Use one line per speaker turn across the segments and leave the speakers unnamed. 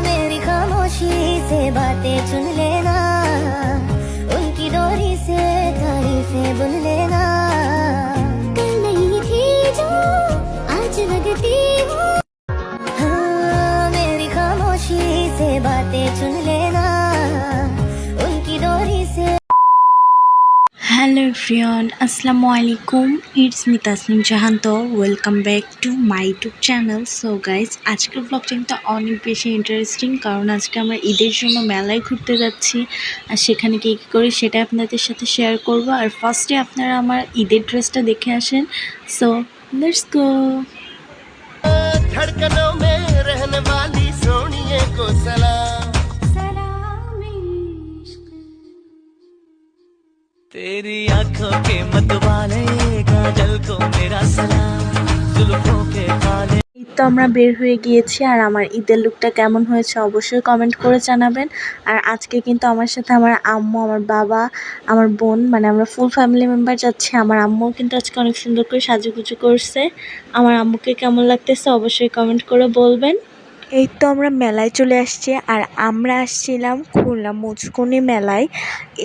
मेरी खामोशी से बातें चुन लेना। उनकी डोरी से लेना। थी जो आज हूँ। मेरी खामोशी से बातें लेना।
এভরিওয়ান, আসসালামু আলাইকুম। It's me Tasnim জাহান্ত welcome back to my YouTube channel so guys আজকের ব্লগটা কিন্তু অনেক বেশি ইন্টারেস্টিং কারণ আজকে আমরা ঈদের জন্য মেলায় ঘুরতে যাচ্ছি। আর সেখানে কী কী করি সেটা আপনাদের সাথে শেয়ার করব। আর ফার্স্টে আপনারা আমার ঈদের ড্রেসটা দেখে আসেন। সো লেটস গো
ধড়কনো মে রহনে ওয়ালি সোনিয়ে কো সালাম
तेरी आंखों के मतवाले काजल को मेरा सलाम जुल्फों के काले
এই তো আমরা বের হয়ে গিয়েছি আর আমার ঈদের লুকটা কেমন হয়েছে অবশ্যই কমেন্ট করে জানাবেন আর আজকে কিন্তু আমার সাথে আমার আম্মু আমার বাবা আমার বোন মানে আমরা ফুল ফ্যামিলি মেম্বার যাচ্ছি আমার আম্মুও কিন্তু আজকে অনেক সুন্দর করে সাজুগুজু করছে আমার আম্মুকে কেমন লাগতেছে অবশ্যই কমেন্ট করে বলবেন এই তো আমরা মেলায় চলে আসছি আর আমরা আসছিলাম খুলনা মুচকুনি মেলায়।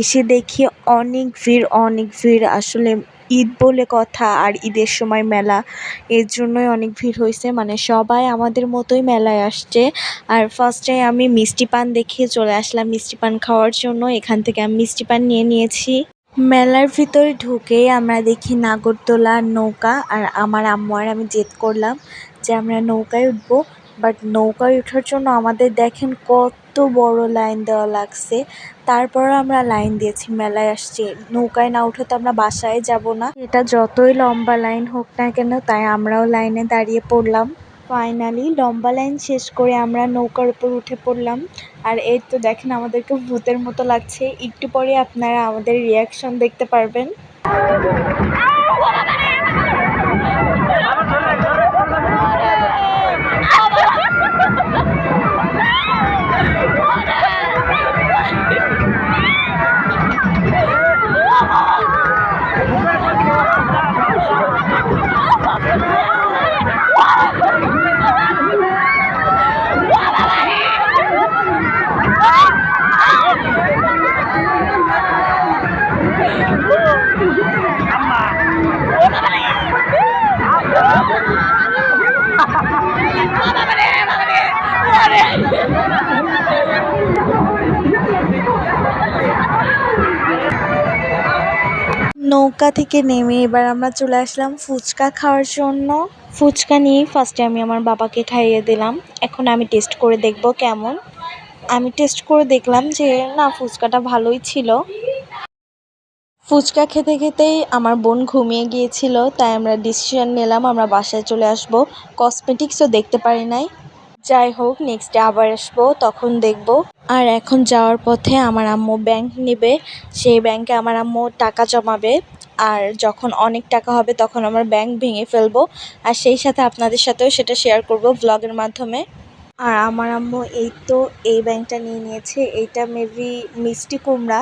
এসে দেখি অনেক ভিড় অনেক ভিড়। আসলে ঈদ বলে কথা আর ঈদের সময় মেলা, এর জন্যই অনেক ভিড় হয়েছে। মানে সবাই আমাদের মতোই মেলায় আসছে। আর ফার্স্টে আমি মিষ্টি পান দেখে চলে আসলাম মিষ্টি পান খাওয়ার জন্য। এখান থেকে আমি মিষ্টি পান নিয়ে নিয়েছি। মেলার ভিতরে ঢুকেই আমরা দেখি নাগরদোলা নৌকা। আর আমার আম্মু আর আমি জেদ করলাম যে আমরা নৌকায় উঠবো। বাট নৌকায় ওঠার জন্য আমাদের দেখেন কত বড় লাইন দেওয়া লাগছে। তারপর আমরা লাইন দিয়েছি, মেলায় আসছি। নৌকায় না উঠে তো আমরা বাসায় যাব না। এটা যতই লম্বা লাইন হোক না কেন, তাই আমরাও লাইনে দাঁড়িয়ে পড়লাম। ফাইনালি লম্বা লাইন শেষ করে আমরা নৌকার উপর উঠে পড়লাম। আর এই তো দেখেন আমাদেরকে ভূতের মতো লাগছে। একটু পরে আপনারা আমাদের রিয়াকশন দেখতে পারবেন। নৌকা থেকে নেমে এবার আমরা চলে আসলাম ফুচকা খাওয়ার জন্য। ফুচকা নিয়ে ফার্স্টে আমি আমার বাবাকে খাইয়ে দিলাম। এখন আমি টেস্ট করে দেখব কেমন। আমি টেস্ট করে দেখলাম যে, না, ফুচকাটা ভালোই ছিল। ফুচকা খেতে খেতেই আমার বোন ঘুমিয়ে গিয়েছিল, তাই আমরা ডিসিশন নিলাম, আমরা বাসায় চলে আসব। কসমেটিক্সও দেখতে পারি নাই। যাই হোক নেক্সট ডে আবার আসব, তখন দেখব। আর এখন যাওয়ার পথে আমার আম্মু ব্যাংক নেবে, সেই ব্যাংকে আমার আম্মু টাকা জমাবে। আর যখন অনেক টাকা হবে, তখন আমার ব্যাংক ভেঙে ফেলব। আর সেই সাথে আপনাদের সাথেও সেটা শেয়ার করব ব্লগের মাধ্যমে। আর আমার আম্মু এই তো এই ব্যাংকটা নিয়ে নিয়েছে, এইটা মেবি মিষ্টি কুমড়া,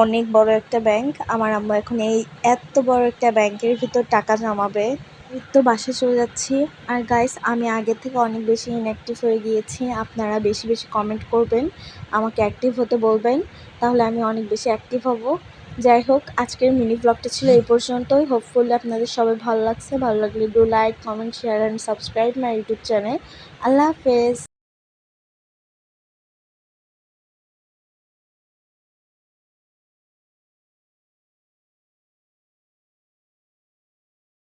অনেক বড় একটা ব্যাংক আমার আম্মু এখন এই এত বড় একটা ব্যাংকের ভিতর টাকা জমাবে। তো বাসে চলে যাচ্ছি। আর গাইস আমি আগের থেকে অনেক বেশি ইনঅ্যাক্টিভ হয়ে গিয়েছি। আপনারা বেশি বেশি কমেন্ট করবেন, আমাকে অ্যাক্টিভ হতে বলবেন। তাহলে আমি অনেক বেশি অ্যাক্টিভ হব। যাই হোক, আজকের মিনি ব্লগটা ছিল এই পর্যন্তই। হোপফুলি আপনাদের সবাই ভালো লাগছে। ভালো লাগলে do like comment share and subscribe my YouTube channel আল্লাহ হাফেজ।